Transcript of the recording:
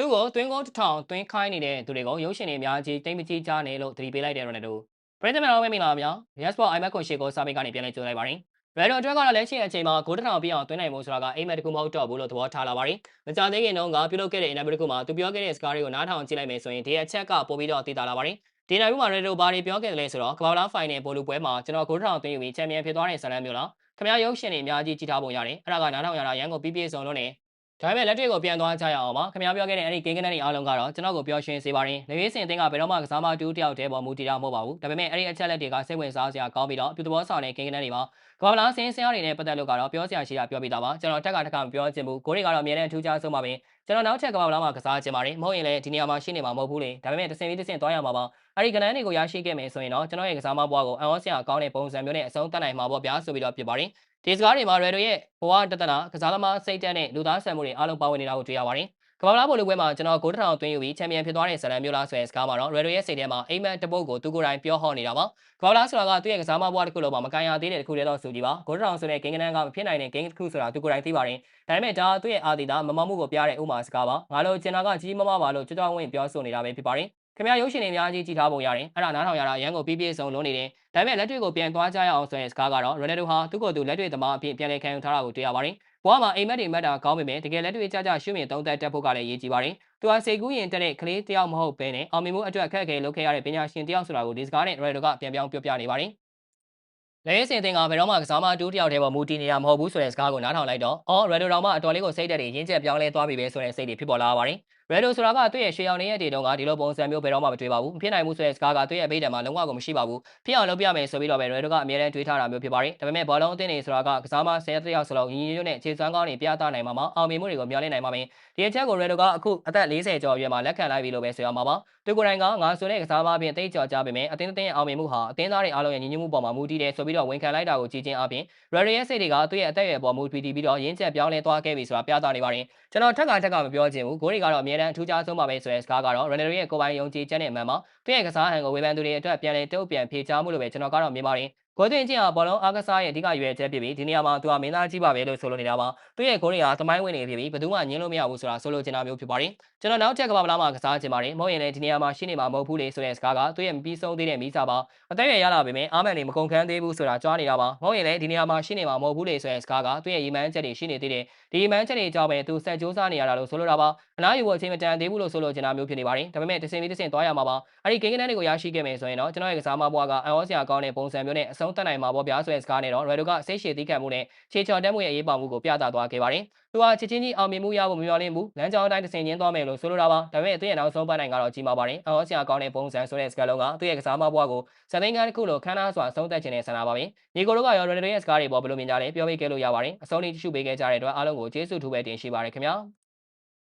သူ့ကိုသွင်းကုန်းတစ်ထောင်သွင်းခိုင်းနေတဲ့သူတွေကိုရုပ်ရှင်တွေအများကြီးတိတ်မကြီးကြားနေလို့သတိပေးလိုက်တဲ့ရိုနယ်ဒိုပရိသတ်များမင်္ဂလာပါဗျာ Yes Sport iMac ကိုရှေ့ကိုစာပေကနေပြန်လည်ကြိုလိုက်ပါရင်ရိုနယ်ဒိုအတွက်ကတော့လက်ရှိအချိန်မှာဂိုးတစ်ထောင်ပြအောင်သွင်းနိုင်မှုဆိုတာကအိမ်မက်တစ်ခုမဟုတ်တော့ဘူးလို့သဘောထားလာပါတယ်မကြသေးခင်တုန်းကပြုလုပ်ခဲ့တဲ့အင်တာဗျူးတစ်ခုမှာသူပြောခဲ့တဲ့စကားတွေကိုနားထောင်ကြည့်လိုက်မယ်ဆိုရင်ဒီအချက်ကပို့ပြီးတော့သိတာလာပါတယ်ဒီနိုင်မှုမှာရိုနယ်ဒိုဘာတွေပြောခဲ့တယ်လဲဆိုတော့ကမ္ဘာလားဖိုင်နယ်ပိုလူပွဲမှာကျွန်တော်ဂိုးတစ်ထောင်သွင်းယူပြီးချန်ပီယံဖြစ်သွားတဲ့ဇာတ်လမ်းမျိုးလားခင်ဗျားရုပ်ရှင်တွေအများကြီးကြည့်ထားပုံရတယ်အဲ့ဒါကနားထောင်ရတာရန်ကိုပြည့်ပြည့်စုံလုံးနဲ့ ဒါပေမဲ့လက်တွေ့ကိုပြန်သွားကြရအောင်ပါခင်ဗျားပြောခဲ့တဲ့အဲ့ဒီကိန်းကနန်းတွေအားလုံးကတော့ကျွန်တော်ကိုပျော်ရွှင်စေပါတယ်လေရေးစင်အတင်းကဘယ်တော့မှကစားမတူးတယောက်တည်းပေါ်မူတည်တာမဟုတ်ပါဘူးဒါပေမဲ့အဲ့ဒီအချက်လက်တွေကစိတ်ဝင်စားစရာကောင်းပြီးတော့ပြုသဘောဆောင်တဲ့ကိန်းကနန်းတွေပါကမ္ဘာလားစင်းစင်းရတွေနဲ့ပတ်သက်လို့ကတော့ပြောစရာရှိတာပြောပြတာပါကျွန်တော်တက်ကတက်ကမပြောချင်ဘူးကိုရီကတော့အမြဲတမ်းထူးခြားဆုံးပါပဲကျွန်တော်နောက်ချက်ကမ္ဘာလားမှာကစားချင်ပါတယ်မဟုတ်ရင်လည်းဒီနေရာမှာရှိနေမှာမဟုတ်ဘူးလေဒါပေမဲ့တစ်စင်ပြီးတစ်စင်သွားရမှာပါအဲ့ဒီကနန်းတွေကိုရရှိခဲ့မယ်ဆိုရင်တော့ကျွန်တော်ရဲ့ကစားမဘွားကိုအံ့ဩစရာကောင်းတဲ့ပုံစံမျိုးနဲ့အဆုံးသတ်နိုင်မှာပေါ့ဗျာဆိုပြီးတော့ဖြစ်ပါတယ် ဒီစကားတွေမှာရဲတို့ရဲ့ဘဝတတနာကစားသမားစိတ်တက်နဲ့လူသားဆန်မှုတွေအားလုံးပါဝင်နေတာကိုတွေ့ရပါတယ်ကမ္ဘာလားဘိုလ်ပွဲမှာကျွန်တော်ဂိုးတစ်ထောင်သွင်းယူပြီးချန်ပီယံဖြစ်သွားတဲ့ဇလန်မျိုးလားဆိုတဲ့စကားမှာတော့ရဲတို့ရဲ့စိတ်ထဲမှာအိမ်မက်တပုတ်ကိုသူကိုယ်တိုင်ပြောဟောနေတာပါကမ္ဘာလားဆိုတာကသူ့ရဲ့ကစားမဘွားတစ်ခုလုံးမှာမကန်ရသေးတဲ့တစ်ခုတည်းတော့ဆိုကြည့်ပါဂိုးတစ်ထောင်ဆိုတဲ့ဂိမ်းကနန်းကမဖြစ်နိုင်တဲ့ဂိမ်းတစ်ခုဆိုတာသူကိုယ်တိုင်သိပါတယ်ဒါပေမဲ့ဒါသူ့ရဲ့အာဒီတာမမမှုကိုပြတဲ့ဥမာစကားပါငါတို့ကျင်နာကကြီးမမပါလို့ကြွကြွဝင်းပြောဆိုနေတာပဲဖြစ်ပါတယ် ခင်ဗျားရုပ်ရှင်တွေအများကြီးကြည့်ထားပုံရတယ်အဲ့ဒါနားထောင်ရတာရန်ကိုပြည့်ပြည့်စုံလုံးနေတယ်ဒါပေမဲ့လက်တွေ့ကိုပြန်သွားကြရအောင်ဆိုရင်စကားကတော့ရိုနယ်ဒိုဟာသူ့ကိုယ်သူလက်တွေ့သမားအဖြစ်ပြန်လည်ခံယူထားတာကိုတွေ့ရပါတယ်ဘဝမှာအိမ်မက်တွေမက်တာကောင်းပေမဲ့တကယ်လက်တွေ့ကြကြရှုမြင်သုံးသပ်တတ်ဖို့ကလည်းရည်ကြီးပါတယ်သူဟာစေကူးရင်တက်တဲ့ကလေးတယောက်မဟုတ်ဘဲနဲ့အောင်မြင်မှုအတွက်အခက်အခဲလုပ်ခဲ့ရတဲ့ပညာရှင်တယောက်ဆိုတာကိုဒီစကားနဲ့ရိုနယ်ဒိုကပြန်ပြောင်းပြောပြနေပါတယ်လဲစင်တင်ကဘယ်တော့မှကစားမတူးတယောက်တည်းပေါ်မူတည်နေတာမဟုတ်ဘူးဆိုတဲ့စကားကိုနားထောင်လိုက်တော့အော်ရယ်ဒိုတောင်မှအတော်လေးကိုစိတ်တက်တွေရင်းချက်ပြောင်းလဲသွားပြီပဲဆိုတဲ့စိတ်တွေဖြစ်ပေါ်လာပါတယ် ရယ်ဒိုဆိုတာကသူ့ရဲ့ရှေးအောင်နေတဲ့တေတုံးကဒီလိုပုံစံမျိုးဘယ်တော့မှမတွေ့ပါဘူးမဖြစ်နိုင်ဘူးဆိုတဲ့စကားကသူ့ရဲ့အဘိဓမ္မာလုံးဝကိုမရှိပါဘူးဖြစ်အောင်လုပ်ပြမယ်ဆိုပြီးတော့ပဲရယ်ဒိုကအမြဲတမ်းတွေးထားတာမျိုးဖြစ်ပါတယ်ဒါပေမဲ့ဘောလုံးအသင်းတွေဆိုတာကကစားမဆယ်တယောက်စလုံးညီညီညွတ်နဲ့ခြေစွမ်းကောင်းတွေပြသနိုင်မှာမအောင်မြင်မှုတွေကိုမျှော်လင့်နိုင်မှာမင်းဒီအချက်ကိုရယ်ဒိုကအခုအသက်40ကျော်အရွယ်မှာလက်ခံလိုက်ပြီလို့ပဲဆိုရမှာပါသူကိုယ်တိုင်ကငါဆိုတဲ့ကစားမအပြင်တိတ်ကြော်ကြပေမဲ့အသင်းအသင်းအောင်မြင်မှုဟာအသင်းသားတွေအားလုံးရဲ့ညီညွတ်မှုပေါ်မှာမူတည်တယ်ဆိုပြီးတော့ဝန်ခံလိုက်တာကိုကြည်ချင်းအပြင်ရယ်ရီရဲ့စိတ်တွေကသူ့ရဲ့အသက်အရွယ်ပေါ်မူတည်ပြီးတော့ရင်းချက်ပြောင်းလဲသွားခဲ့ပြီဆိုတာပြသနေပါတယ်ကျွန်တော်ထက်ကထက်ကမပြောချင်ဘူးဂိုးတွေကတော့အများတန်းအထူးခြားဆုံးပါပဲဆိုတဲ့စကားကတော့ရန်နယ်ရဲ့ကိုပိုင်ယုံကြည်ချက်နဲ့အမှန်မှာသူ့ရဲ့ကစားဟန်ကိုဝေဖန်သူတွေအတွက်ပြန်လည်တုံ့ပြန်ဖြေချမှုလို့ပဲကျွန်တော်ကတော့မြင်ပါတယ်ဂိုးသွင်းခြင်းဟာဘောလုံးအားကစားရဲ့အဓိကရွယ်ချက်ဖြစ်ပြီးဒီနေရာမှာသူကမင်းသားကြီးပါပဲလို့ဆိုလိုနေတာပါသူ့ရဲ့ဂိုးတွေဟာသမိုင်းဝင်နေဖြစ်ပြီးဘယ်သူမှညင်းလို့မရဘူးဆိုတာဆိုလိုချင်တာမျိုးဖြစ်ပါတယ်ကျွန်တော်နောက်ချက်ကဘာမလားမှာကစားချင်ပါတယ်မဟုတ်ရင်လည်းဒီနေရာမှာရှိနေမှာမဟုတ်ဘူးလေဆိုတဲ့စကားကသူ့ရဲ့မပြီးဆုံးသေးတဲ့မိစားပါအသက်ရွယ်ရလာပေမဲ့အာမန်တွေမကုန်ခန်းသေးဘူးဆိုတာကြားနေတာပါမဟုတ်ရင်လည်းဒီနေရာမှာရှိနေမှာမဟုတ်ဘူးလေဆိုတဲ့စကားကသူ့ရဲ့ရီမန်းချက်တွေရှိနေသေးတယ်ဒီရီမန်းချက်တွေကြောင့်ပဲသူဆက်ကြိုးစားနေရတာလို့ဆိုလိုတာပါအနားယူဖို့အချိန်မတန်သေးဘူးလို့ဆိုလိုချင်တာမျိုးဖြစ်နေပါတယ်ဒါပေမဲ့တစ်စင်ပြီးတစ်စင်သွားရမှာပါအဲ့ဒီဂိမ်းကနန်းတွေကိုရရှိခဲ့မယ်ဆိုရင်တော့ကျွန်တော်ရဲ့ကစားမဘွားကအန်အောစရာကောင်းတဲ့ပုံစံမျိုးနဲ့အဆုံးသတ်နိုင်မှာပေါ့ဗျာဆိုတဲ့စကားနဲ့တော့ Redo ကစိတ်ရှည်သီးခံမှုနဲ့ခြေချော်တက်မှုရဲ့အရေးပါမှုကိုပြသသွားခဲ့ပါတယ်။သူဟာချစ်ချင်းကြီးအောင်မြင်မှုရဖို့မမျှော်လင့်ဘူး။လမ်းကြောင်းအတိုင်းတစ်ဆင့်ချင်းသွားမယ်လို့ဆိုလိုတာပါ။ဒါပေမဲ့သူရဲ့နောက်ဆုံးပတ်နိုင်ကတော့ကြီးမားပါတယ်။အော်ဆရာကောင်းတဲ့ပုံစံဆိုတဲ့စကားလုံးကသူရဲ့ကစားမဘွားကိုစသိန်းကန်းတစ်ခုလိုခန်းနာစွာဆုံးသက်ခြင်းနဲ့ဆန္ဒပါပဲ။ညီကိုတို့ကရော Redo ရဲ့စကားတွေပေါ်ဘယ်လိုမြင်ကြလဲပြောပြခဲ့လို့ရပါတယ်။အဆုံးထိတ िश ပေးခဲ့ကြတဲ့အတွက်အားလုံးကိုကျေးဇူးထူးပဲတင်ရှိပါတယ်ခင်ဗျာ။